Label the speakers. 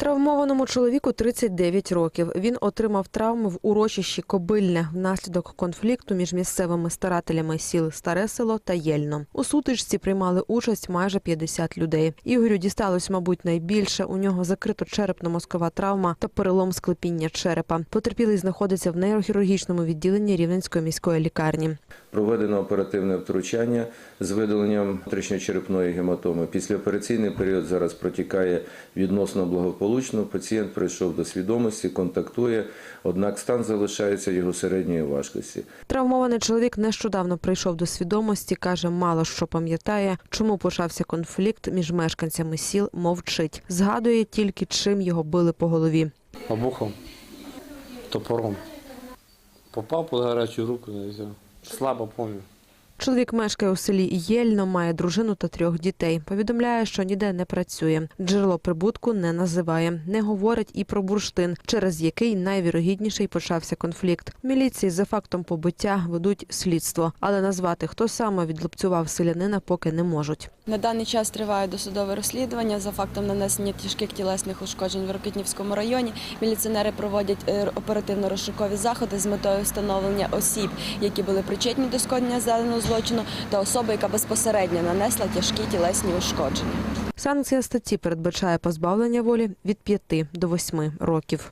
Speaker 1: Травмованому чоловіку 39 років. Він отримав травми в урочищі Кобильне внаслідок конфлікту між місцевими старателями сіл Старе Село та Єльно. У сутичці приймали участь майже 50 людей. Ігорю дісталось, мабуть, найбільше. У нього закрито черепно-мозкова травма та перелом склепіння черепа. Потерпілий знаходиться в нейрохірургічному відділенні Рівненської міської лікарні.
Speaker 2: Проведено оперативне втручання з видаленням внутрішньочерепної гематоми. Післяопераційний період зараз протікає відносно благополучно. Пацієнт прийшов до свідомості, контактує, однак стан залишається його середньої важкості.
Speaker 1: Травмований чоловік нещодавно прийшов до свідомості, каже, мало що пам'ятає, чому почався конфлікт між мешканцями сіл, мовчить. Згадує тільки, чим його били по голові.
Speaker 3: обухом, топором. Попав під гарячу руку. Слабо пам'ятаю.
Speaker 1: Чоловік мешкає у селі Єльно, має дружину та трьох дітей. Повідомляє, що ніде не працює. Джерело прибутку не називає. Не говорить і про бурштин, через який найвірогідніший почався конфлікт. Міліції за фактом побиття ведуть слідство, але назвати, хто саме відлупцював селянина, поки не можуть.
Speaker 4: На даний час триває досудове розслідування за фактом нанесення тяжких тілесних ушкоджень в Рокитнівському районі. Міліціонери проводять е, оперативно-розшукові заходи з метою встановлення осіб, які були причетні до скоєння зеленого злочину, та особи, яка безпосередньо нанесла тяжкі тілесні ушкодження.
Speaker 1: Санкція статті передбачає позбавлення волі від 5 до 8 років.